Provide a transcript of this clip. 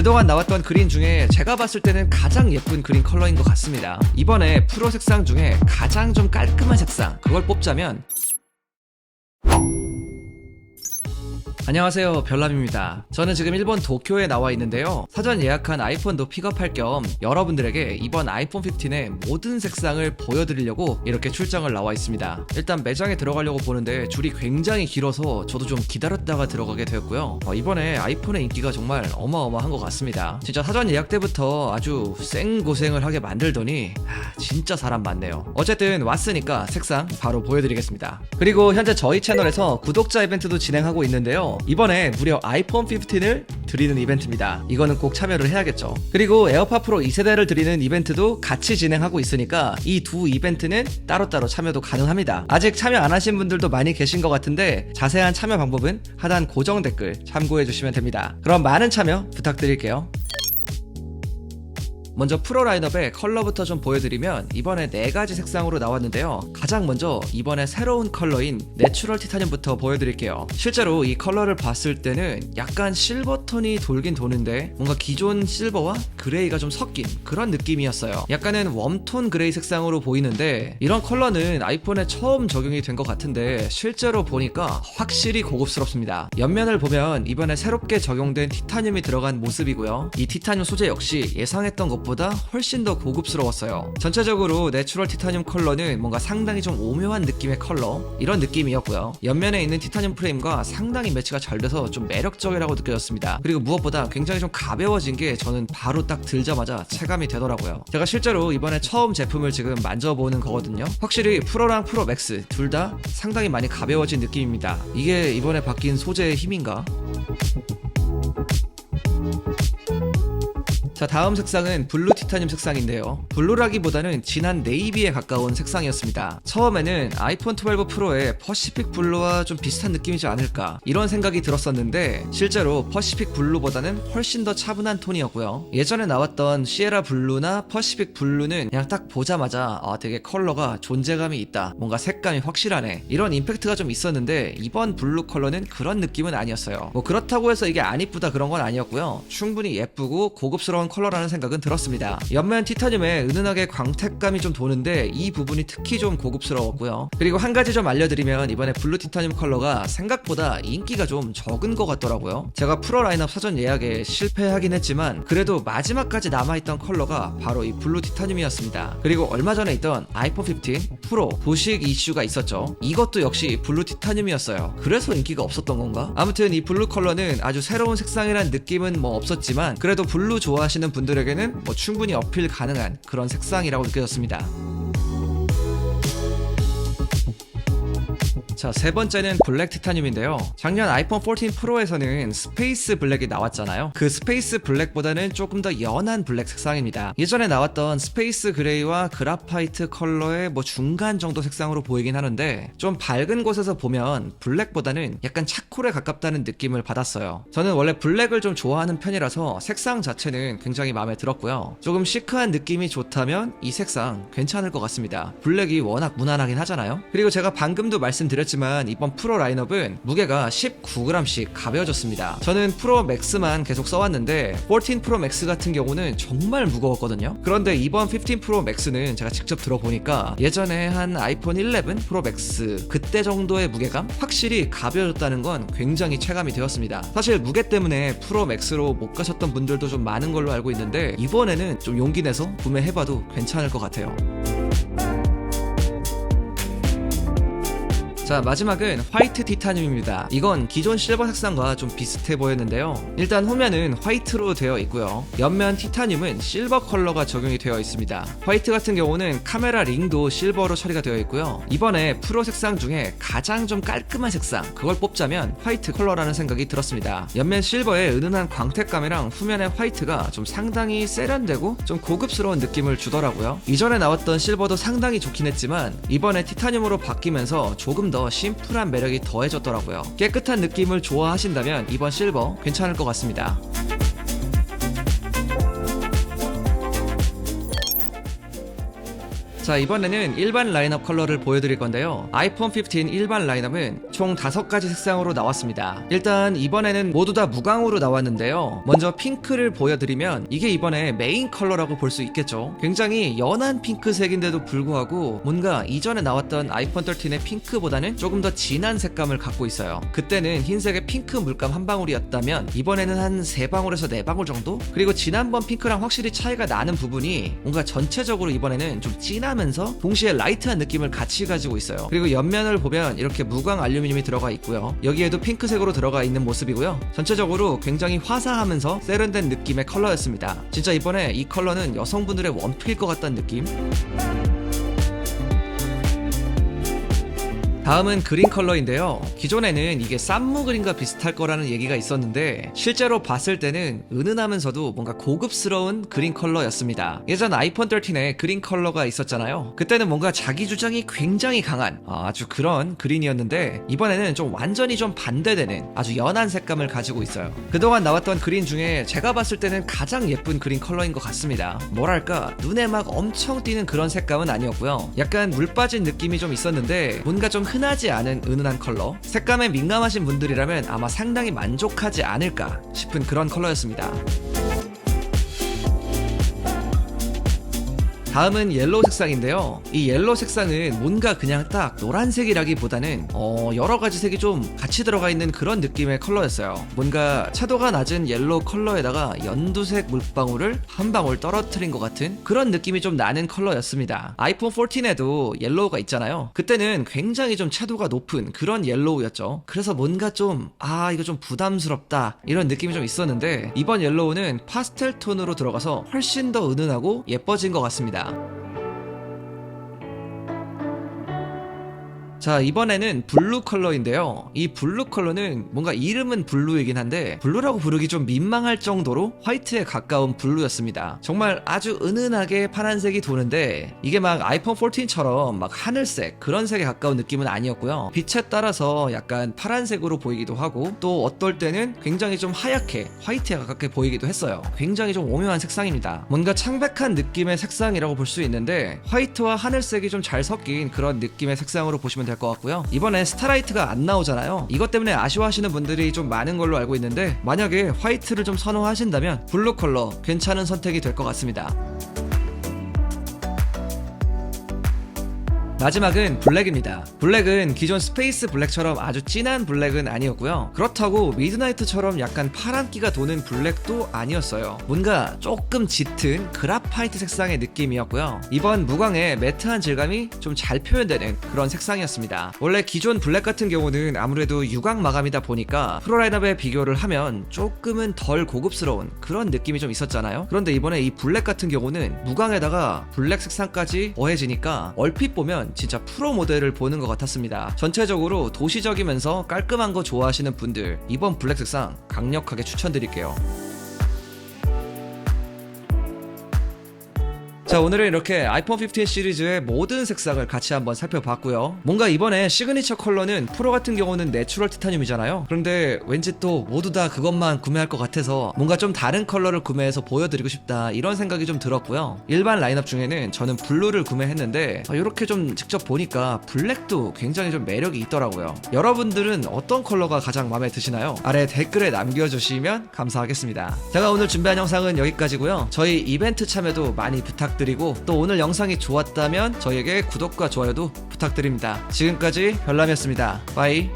그동안 나왔던 그린 중에 제가 봤을 때는 가장 예쁜 그린 컬러인 것 같습니다. 이번에 프로 색상 중에 가장 좀 깔끔한 색상 그걸 뽑자면 안녕하세요 별남입니다. 저는 지금 일본 도쿄에 나와 있는데요. 사전 예약한 아이폰도 픽업할 겸 여러분들에게 이번 아이폰 15의 모든 색상을 보여드리려고 이렇게 출장을 나와 있습니다. 일단 매장에 들어가려고 보는데 줄이 굉장히 길어서 저도 좀 기다렸다가 들어가게 되었고요. 어, 이번에 아이폰의 인기가 정말 어마어마한 것 같습니다. 진짜 사전 예약 때부터 아주 쌩고생을 하게 만들더니 아, 진짜 사람 많네요. 어쨌든 왔으니까 색상 바로 보여드리겠습니다. 그리고 현재 저희 채널에서 구독자 이벤트도 진행하고 있는데요 이번에 무려 아이폰 15을 드리는 이벤트입니다. 이거는 꼭 참여를 해야겠죠. 그리고 에어팟 프로 2세대를 드리는 이벤트도 같이 진행하고 있으니까 이 두 이벤트는 따로따로 참여도 가능합니다. 아직 참여 안 하신 분들도 많이 계신 것 같은데 자세한 참여 방법은 하단 고정 댓글 참고해 주시면 됩니다. 그럼 많은 참여 부탁드릴게요 먼저 프로 라인업의 컬러부터 좀 보여드리면 이번에 네 가지 색상으로 나왔는데요. 가장 먼저 이번에 새로운 컬러인 내추럴 티타늄부터 보여드릴게요. 실제로 이 컬러를 봤을 때는 약간 실버톤이 돌긴 도는데 뭔가 기존 실버와 그레이가 좀 섞인 그런 느낌이었어요. 약간은 웜톤 그레이 색상으로 보이는데 이런 컬러는 아이폰에 처음 적용이 된 것 같은데 실제로 보니까 확실히 고급스럽습니다. 옆면을 보면 이번에 새롭게 적용된 티타늄이 들어간 모습이고요. 이 티타늄 소재 역시 예상했던 것 보다 훨씬 더 고급스러웠어요. 전체적으로 내추럴 티타늄 컬러는 뭔가 상당히 좀 오묘한 느낌의 컬러 이런 느낌이었고요. 옆면에 있는 티타늄 프레임과 상당히 매치가 잘 돼서 좀 매력적이라고 느껴졌습니다. 그리고 무엇보다 굉장히 좀 가벼워진 게 저는 바로 딱 들자마자 체감이 되더라고요. 제가 실제로 이번에 처음 제품을 지금 만져보는 거거든요. 확실히 프로랑 프로 맥스 둘 다 상당히 많이 가벼워진 느낌입니다. 이게 이번에 바뀐 소재의 힘인가? 자 다음 색상은 블루 티타늄 색상인데요. 블루라기보다는 진한 네이비에 가까운 색상이었습니다. 처음에는 아이폰 12 프로의 퍼시픽 블루와 좀 비슷한 느낌이지 않을까 이런 생각이 들었었는데 실제로 퍼시픽 블루보다는 훨씬 더 차분한 톤이었고요. 예전에 나왔던 시에라 블루나 퍼시픽 블루는 그냥 딱 보자마자 아 되게 컬러가 존재감이 있다 뭔가 색감이 확실하네 이런 임팩트가 좀 있었는데 이번 블루 컬러는 그런 느낌은 아니었어요. 뭐 그렇다고 해서 이게 안 이쁘다 그런 건 아니었고요. 충분히 예쁘고 고급스러운 컬러라는 생각은 들었습니다. 옆면 티타늄에 은은하게 광택감이 좀 도는데 이 부분이 특히 좀 고급스러웠고요. 그리고 한 가지 좀 알려드리면 이번에 블루 티타늄 컬러가 생각보다 인기가 좀 적은 것 같더라고요. 제가 프로 라인업 사전 예약에 실패하긴 했지만 그래도 마지막까지 남아있던 컬러가 바로 이 블루 티타늄이었습니다. 그리고 얼마 전에 있던 아이폰 15 프로 도식 이슈가 있었죠. 이것도 역시 블루 티타늄이었어요. 그래서 인기가 없었던 건가? 아무튼 이 블루 컬러는 아주 새로운 색상이란 느낌은 뭐 없었지만 그래도 블루 좋아하시는 분들에게는 뭐 충분히 어필 가능한 그런 색상이라고 느껴졌습니다. 자, 세 번째는 블랙 티타늄인데요. 작년 아이폰 14 프로에서는 스페이스 블랙이 나왔잖아요. 그 스페이스 블랙보다는 조금 더 연한 블랙 색상입니다. 예전에 나왔던 스페이스 그레이와 그라파이트 컬러의 뭐 중간 정도 색상으로 보이긴 하는데 좀 밝은 곳에서 보면 블랙보다는 약간 차콜에 가깝다는 느낌을 받았어요. 저는 원래 블랙을 좀 좋아하는 편이라서 색상 자체는 굉장히 마음에 들었고요. 조금 시크한 느낌이 좋다면 이 색상 괜찮을 것 같습니다. 블랙이 워낙 무난하긴 하잖아요. 그리고 제가 방금도 말씀드렸지만 이번 프로 라인업은 무게가 19g씩 가벼워졌습니다. 저는 프로 맥스만 계속 써왔는데 14 프로 맥스 같은 경우는 정말 무거웠거든요. 그런데 이번 15 프로 맥스는 제가 직접 들어보니까 예전에 한 아이폰 11 프로 맥스 그때 정도의 무게감 확실히 가벼워졌다는 건 굉장히 체감이 되었습니다. 사실 무게 때문에 프로 맥스로 못 가셨던 분들도 좀 많은 걸로 알고 있는데 이번에는 좀 용기 내서 구매해봐도 괜찮을 것 같아요. 자 마지막은 화이트 티타늄입니다. 이건 기존 실버 색상과 좀 비슷해 보였는데요. 일단 후면은 화이트로 되어 있고요. 옆면 티타늄은 실버 컬러가 적용이 되어 있습니다. 화이트 같은 경우는 카메라 링도 실버로 처리가 되어 있고요. 이번에 프로 색상 중에 가장 좀 깔끔한 색상 그걸 뽑자면 화이트 컬러라는 생각이 들었습니다. 옆면 실버의 은은한 광택감이랑 후면의 화이트가 좀 상당히 세련되고 좀 고급스러운 느낌을 주더라고요. 이전에 나왔던 실버도 상당히 좋긴 했지만 이번에 티타늄으로 바뀌면서 조금 더 심플한 매력이 더해졌더라고요. 깨끗한 느낌을 좋아하신다면 이번 실버 괜찮을 것 같습니다. 자 이번에는 일반 라인업 컬러를 보여드릴 건데요. 아이폰 15 일반 라인업은 총 5가지 색상으로 나왔습니다. 일단 이번에는 모두 다 무광으로 나왔는데요. 먼저 핑크를 보여드리면 이게 이번에 메인 컬러라고 볼 수 있겠죠. 굉장히 연한 핑크색인데도 불구하고 뭔가 이전에 나왔던 아이폰 13의 핑크보다는 조금 더 진한 색감을 갖고 있어요. 그때는 흰색의 핑크 물감 한 방울이었다면 이번에는 한 3방울에서 4방울 정도? 그리고 지난번 핑크랑 확실히 차이가 나는 부분이 뭔가 전체적으로 이번에는 좀 진 하면서 동시에 라이트한 느낌을 같이 가지고 있어요. 그리고 옆면을 보면 이렇게 무광 알루미늄이 들어가 있고요. 여기에도 핑크색으로 들어가 있는 모습이고요. 전체적으로 굉장히 화사하면서 세련된 느낌의 컬러였습니다. 진짜 이번에 이 컬러는 여성분들의 원픽일 것 같다는 느낌? 다음은 그린 컬러인데요. 기존에는 이게 쌈무 그린과 비슷할 거라는 얘기가 있었는데 실제로 봤을 때는 은은하면서도 뭔가 고급스러운 그린 컬러였습니다. 예전 아이폰 13에 그린 컬러가 있었잖아요. 그때는 뭔가 자기 주장이 굉장히 강한 아주 그런 그린이었는데 이번에는 좀 완전히 좀 반대되는 아주 연한 색감을 가지고 있어요. 그동안 나왔던 그린 중에 제가 봤을 때는 가장 예쁜 그린 컬러인 것 같습니다. 뭐랄까 눈에 막 엄청 띄는 그런 색감은 아니었고요. 약간 물 빠진 느낌이 좀 있었는데 뭔가 좀 흔 하지 않은 은은한 컬러. 색감에 민감하신 분들이라면 아마 상당히 만족하지 않을까 싶은 그런 컬러였습니다 다음은 옐로우 색상인데요. 이 옐로우 색상은 뭔가 그냥 딱 노란색이라기보다는 어, 여러 가지 색이 좀 같이 들어가 있는 그런 느낌의 컬러였어요. 뭔가 채도가 낮은 옐로우 컬러에다가 연두색 물방울을 한 방울 떨어뜨린 것 같은 그런 느낌이 좀 나는 컬러였습니다. 아이폰 14에도 옐로우가 있잖아요. 그때는 굉장히 좀 채도가 높은 그런 옐로우였죠. 그래서 뭔가 좀 아 이거 좀 부담스럽다 이런 느낌이 좀 있었는데 이번 옐로우는 파스텔 톤으로 들어가서 훨씬 더 은은하고 예뻐진 것 같습니다. Yeah. 자 이번에는 블루 컬러인데요. 이 블루 컬러는 뭔가 이름은 블루이긴 한데 블루라고 부르기 좀 민망할 정도로 화이트에 가까운 블루였습니다. 정말 아주 은은하게 파란색이 도는데 이게 막 아이폰 14처럼 막 하늘색 그런 색에 가까운 느낌은 아니었고요. 빛에 따라서 약간 파란색으로 보이기도 하고 또 어떨 때는 굉장히 좀 하얗게 화이트에 가깝게 보이기도 했어요. 굉장히 좀 오묘한 색상입니다. 뭔가 창백한 느낌의 색상이라고 볼 수 있는데 화이트와 하늘색이 좀 잘 섞인 그런 느낌의 색상으로 보시면 될 것 같고요. 이번에 스타라이트가 안 나오잖아요. 이것 때문에 아쉬워하시는 분들이 좀 많은 걸로 알고 있는데 만약에 화이트를 좀 선호하신다면 블루 컬러 괜찮은 선택이 될 것 같습니다. 마지막은 블랙입니다. 블랙은 기존 스페이스 블랙처럼 아주 진한 블랙은 아니었고요. 그렇다고 미드나이트처럼 약간 파란기가 도는 블랙도 아니었어요. 뭔가 조금 짙은 그라파이트 색상의 느낌이었고요. 이번 무광의 매트한 질감이 좀 잘 표현되는 그런 색상이었습니다. 원래 기존 블랙 같은 경우는 아무래도 유광 마감이다 보니까 프로 라인업에 비교를 하면 조금은 덜 고급스러운 그런 느낌이 좀 있었잖아요. 그런데 이번에 이 블랙 같은 경우는 무광에다가 블랙 색상까지 더해지니까 얼핏 진짜 프로 모델을 보는 것 같았습니다. 전체적으로 도시적이면서 깔끔한 거 좋아하시는 분들 이번 블랙 색상 강력하게 추천드릴게요. 자 오늘은 이렇게 아이폰 15 시리즈의 모든 색상을 같이 한번 살펴봤고요. 뭔가 이번에 시그니처 컬러는 프로 같은 경우는 내추럴 티타늄이잖아요. 그런데 왠지 또 모두 다 그것만 구매할 것 같아서 뭔가 좀 다른 컬러를 구매해서 보여드리고 싶다 이런 생각이 좀 들었고요. 일반 라인업 중에는 저는 블루를 구매했는데 이렇게 좀 직접 보니까 블랙도 굉장히 좀 매력이 있더라고요. 여러분들은 어떤 컬러가 가장 마음에 드시나요? 아래 댓글에 남겨주시면 감사하겠습니다. 제가 오늘 준비한 영상은 여기까지고요. 저희 이벤트 참여도 많이 부탁드립니다 부탁드리고 또 오늘 영상이 좋았다면 저에게 구독과 좋아요도 부탁드립니다. 지금까지 별남이었습니다. 바이.